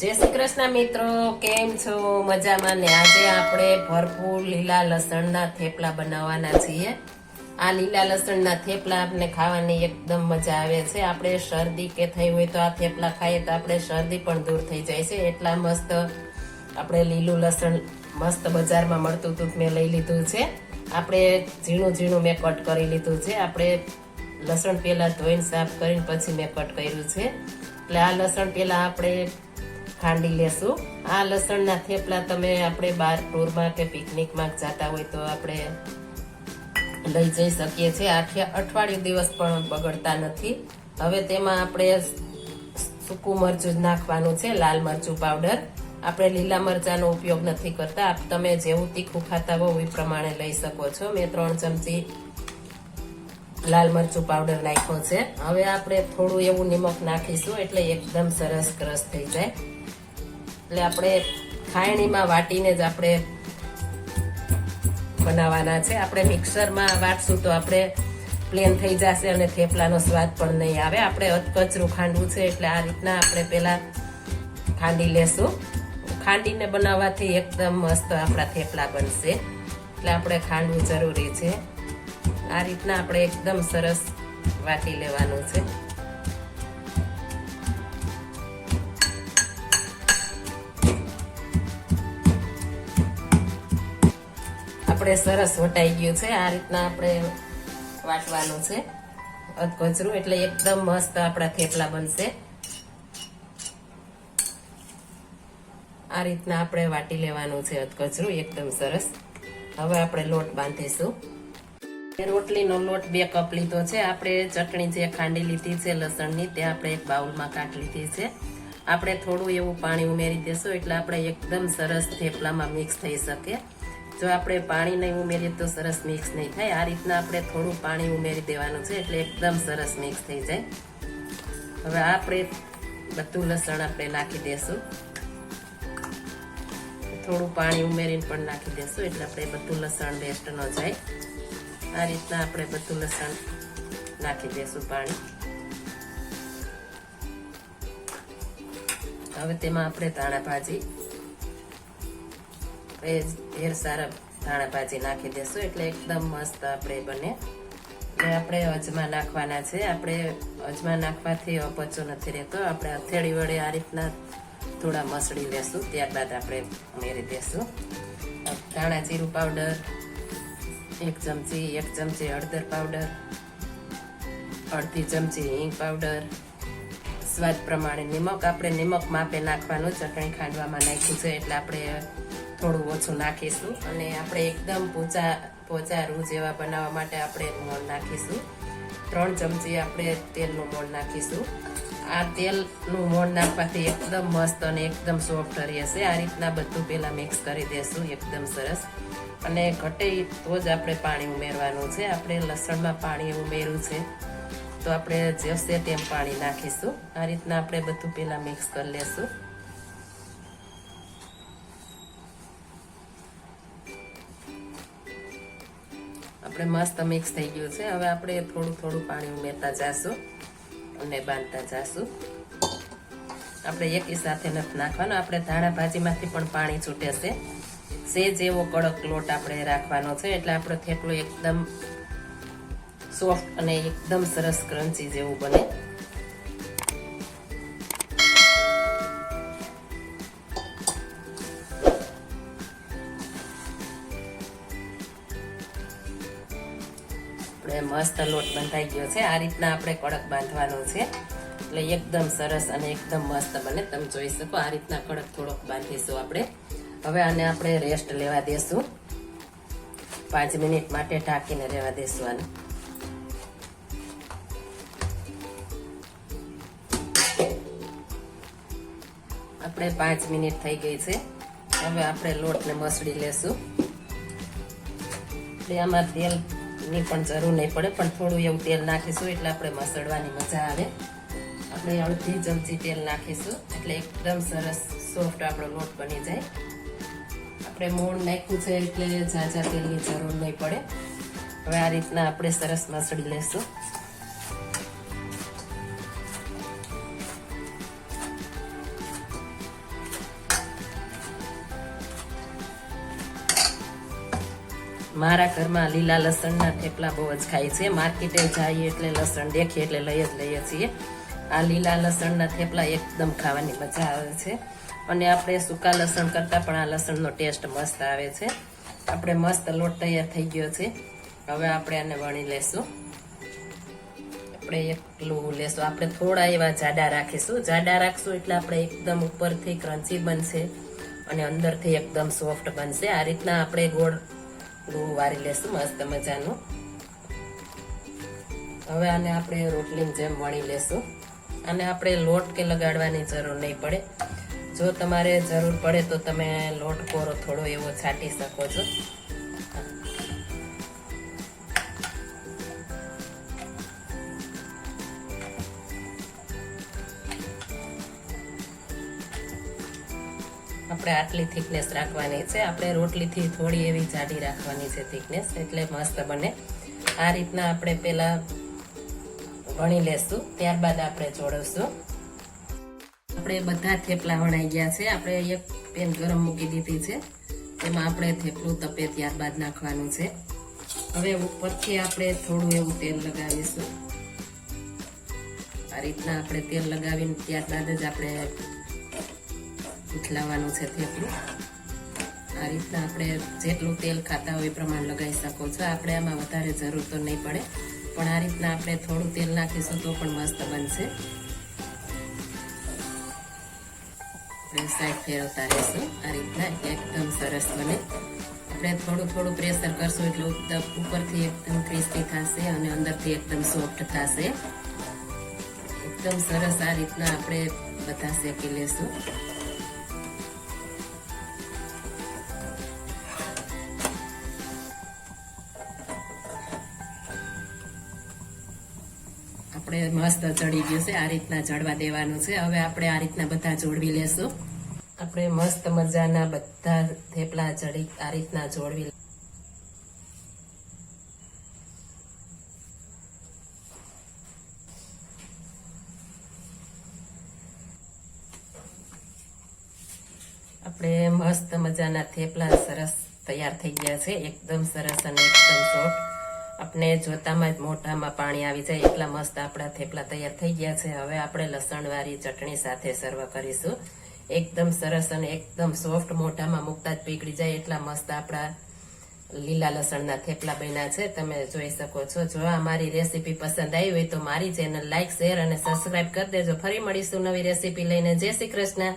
જય શ્રી કૃષ્ણ મિત્રો, કેમ છો? મજામાં ને આજે આપણે ભરપૂર લીલા લસણના થેપલા બનાવવાના છીએ. આ લીલા લસણના થેપલા આપણે ખાવાની એકદમ મજા આવે છે. આપણે શરદી કે થઈ હોય તો આ થેપલા ખાઈએ તો આપણે શરદી પણ દૂર થઈ જાય છે. એટલા મસ્ત આપણે લીલું લસણ મસ્ત બજારમાં મળતું હતું મેં લઈ લીધું છે. આપણે ઝીણું ઝીણું મેં કટ કરી લીધું છે. આપણે લસણ પહેલાં ધોઈને સાફ કરીને પછી મેં કટ કર્યું છે. એટલે આ લસણ પહેલાં આપણે ખાંડી લેશું. આ લસણના થેપલા તમે આપણે બહાર ટૂરમાં કે પિકનિકમાં જતા હોય તો આપણે લઈ જઈ શકીએ છીએ. આઠ અઠવાડિયું દિવસ પણ બગડતા નથી. હવે તેમાં આપણે સૂકું મરચું નાખવાનું છે, લાલ મરચું પાવડર. આપણે લીલા મરચાંનો ઉપયોગ નથી કરતા. તમે જેવું તીખું ખાતા હોવ એ પ્રમાણે લઈ શકો છો. મેં ત્રણ ચમચી લાલ મરચું પાવડર નાખ્યો છે. હવે આપણે થોડું એવું નિમક નાખીશું એટલે એકદમ સરસ ક્રશ થઈ જાય. એટલે આપણે ખાયણીમાં વાટીને જ આપણે બનાવવાના છે. આપણે મિક્સરમાં વાટશું તો આપણે પ્લેન થઈ જશે અને થેપલાનો સ્વાદ પણ નહીં આવે. આપણે અધકચરું ખાંડવું છે એટલે આ રીતના આપણે પહેલાં ખાંડી લેશું. ખાંડીને બનાવવાથી એકદમ મસ્ત આપણા થેપલા બનશે. એટલે આપણે ખાંડવું જરૂરી છે. આ રીતના આપણે એકદમ સરસ વાટી લેવાનું છે. આપણે સરસ વટાઈ ગયું છે. આ રીતના આપણે વાટવાનું છે. અધકચરું એટલે એકદમ મસ્ત આપણા થેપલા બનશે. આ રીતના આપણે વાટી લેવાનું છે અધકચરું એકદમ સરસ. હવે આપણે લોટ બાંધીશું. રોટલીનો લોટ બે કપ લીધો છે. આપણે ચટણી જે ખાંડી લીધી છે, લસણની, તે આપણે એક બાઉલમાં કાઢી લીધી છે. આપણે થોડું એવું પાણી ઉમેરી દેશું, એટલે આપણે એકદમ સરસ થેપલામાં મિક્સ થઈ શકે. જો આપણે પાણી નહીં ઉમેરીએ તો સરસ મિક્સ નહીં થાય. આ રીતના આપણે થોડું પાણી ઉમેરી દેવાનું છે, એટલે એકદમ સરસ મિક્સ થઈ જાય. હવે આપણે બધું લસણ આપણે નાખી દેશું. થોડું પાણી ઉમેરીને પણ નાખી દેશું, એટલે આપણે બધું લસણ વેસ્ટ ન જાય. આ રીતના આપણે બધું લસણ નાખી દેશું પાણી. હવે તેમાં આપણે ધાણા ભાજી, એ ઢેર સારા ધાણા ભાજી નાખી દેશું એટલે એકદમ મસ્ત આપણે બને. એટલે આપણે અજમા નાખવાના છે. આપણે અજમા નાખવાથી અપચો નથી રહેતો. આપણે હથેળી વડે આ રીતના થોડા મસળી લેશું. ત્યારબાદ આપણે ઉમેરી દેશું. ધાણા જીરું પાવડર એક ચમચી એક ચમચી હળદર પાવડર અડધી ચમચી હિંગ પાવડર સ્વાદ પ્રમાણે નિમક, આપણે નિમક માપે નાખવાનું ચટણી ખાંડવામાં નાખ્યું છે, એટલે આપણે થોડું ઓછું નાખીશું. અને આપણે એકદમ પોચા પોચા રૂ જેવા બનાવવા માટે આપણે મોણ નાખીશું. ત્રણ ચમચી આપણે તેલનું મોણ નાખીશું. આ તેલનું મોણ નાખવાથી એકદમ મસ્ત અને એકદમ સોફ્ટ રહેશે. આ રીતના બધું પહેલાં મિક્સ કરી દેશું, એકદમ સરસ. અને ઘટે તો જ આપણે પાણી ઉમેરવાનું છે. આપણે લસણમાં પાણી ઉમેર્યું છે. તો આપણે જશે તેમ પાણી નાખીશું. આ રીતના આપણે બધું પહેલાં મિક્સ કરી લેશું. આપણે મસ્ત મિક્સ થઈ ગયું છે. હવે આપણે થોડું થોડું પાણી ઉમેરતા જાશું અને બાંધતા જાશું. આપણે એકી સાથે નથી નાખવાનું. આપણે ધાણા ભાજીમાંથી પણ પાણી છૂટે છે. સેજ એવો કડક લોટ આપણે રાખવાનો છે, એટલે આપણો થેપલો એકદમ સોફ્ટ અને એકદમ સરસ ક્રન્ચી જેવું બને. આપણે મસ્ત લોટ બંધાઈ ગયો છે. આ રીતના આપણે કડક બાંધવાનો છે. એટલે એકદમ સરસ અને એકદમ મસ્ત બને. તમે જોઈ શકો આ રીતના કડક થોડોક બાંધીશું આપણે. હવે આને આપણે રેસ્ટ લેવા દેશું. પાંચ મિનિટ માટે ઢાંકીને રહેવા દેશું આને. આપણે પાંચ મિનિટ થઈ ગઈ છે. હવે આપણે લોટને મસળી લેશું. એટલે આમાં તેલની પણ જરૂર નહીં પડે, પણ થોડું એવું તેલ નાખીશું એટલે આપણે મસળવાની મજા આવે. આપણે અડધી ચમચી તેલ નાખીશું એટલે એકદમ સરસ સોફ્ટ આપણો લોટ બની જાય. આપણે મોણ નાખ્યું છે એટલે ઝાઝા તેલની જરૂર નહીં પડે. હવે આ રીતના આપણે સરસ મસળી લેશું. મારા ઘરમાં લીલા લસણના થેપલા બહુ જ ખાય છે. માર્કેટે જઈએ એટલે લસણ દેખીએ એટલે લઈ જ લઈએ છીએ. આ લીલા લસણના થેપલા એકદમ ખાવાની મજા આવે છે. અને આપણે સૂકા લસણ કરતાં પણ આ લસણનો ટેસ્ટ મસ્ત આવે છે. આપણે મસ્ત લોટ તૈયાર થઈ ગયો છે. હવે આપણે આને વણી લેશું. આપણે એકલું લેશું. આપણે થોડા એવા જાડા રાખીશું. જાડા રાખશું એટલે આપણે એકદમ ઉપરથી ક્રન્ચી બનશે અને અંદરથી એકદમ સોફ્ટ બનશે. આ રીતના આપણે ગોળ ગોળ વારી લેશું મસ્ત મજાનું. હવે આને આપણે રોટલીની જેમ વણી લેશું. અને આપણે લોટ કે લગાડવાની જરૂર નહીં પડે. જો તમારે જરૂર પડે તો તમે લોટ કોરો થોડો એવો છાંટી શકો છો. આપણે આટલી થિકનેસ રાખવાની છે. આપણે રોટલીથી થોડી એવી જાડી રાખવાની છે થિકનેસ, એટલે મસ્ત બને. આ રીતના આપણે પેલા વણી લેશું, ત્યારબાદ આપણે જોડવશું આપણે બધા થેપલા વણાઈ ગયા છે. આપણે એક પેન ગરમ મૂકી દીધી છે. એમાં આપણે થેપલું તપે ત્યારબાદ નાખવાનું છે. હવે ઉપરથી આપણે થોડું એવું તેલ લગાવીશું. આ રીતના આપણે તેલ લગાવીને ત્યારબાદ જ આપણે ઉથલાવવાનું છે થેપલું. આ રીતના આપણે જેટલું તેલ ખાતા હોય એ પ્રમાણે લગાવી શકો છો. આપણે આમાં વધારે જરૂર તો નહીં પડે. પણ આ રીતના આપણે થોડું તેલ નાખીશું તો પણ મસ્ત બનશે. આપણે સાઈડ ફેરવતા રહેશું. આ રીતના એકદમ સરસ બને. આપણે થોડું થોડું પ્રેશર કરશું એટલે ઉપરથી એકદમ ક્રિસ્પી થશે અને અંદરથી એકદમ સોફ્ટ થશે. એકદમ સરસ આ રીતના આપણે બધા શેકી લેશું. આપણે મસ્ત ચડી ગયું છે. આ રીતના ચડવા દેવાનું છે. હવે આપણે આ રીતના બધા જોડવી લેશું. આપણે મસ્ત મજાના બધા થેપલા ચડી આ રીતના જોડવી. આપણે મસ્ત મજાના થેપલા સરસ તૈયાર થઈ ગયા છે. એકદમ સરસ અને એકદમ સોફ્ટ. આપણે જોતામાં જ મોઢામાં પાણી આવી જાય એટલા મસ્ત આપણા થેપલા તૈયાર થઈ ગયા છે. હવે આપણે લસણવાળી ચટણી સાથે સર્વ કરીશું. એકદમ સરસ અને એકદમ સોફ્ટ મોઢામાં મૂકતા જ પીગળી જાય એટલા મસ્ત આપણા લીલા લસણના થેપલા બન્યા છે. તમે જોઈ શકો છો. જો આ મારી રેસીપી પસંદ આવી હોય તો મારી ચેનલ લાઈક, શેર અને સબસ્ક્રાઇબ કરી દેજો. ફરી મળીશું નવી રેસીપી લઈને. જય શ્રી કૃષ્ણ.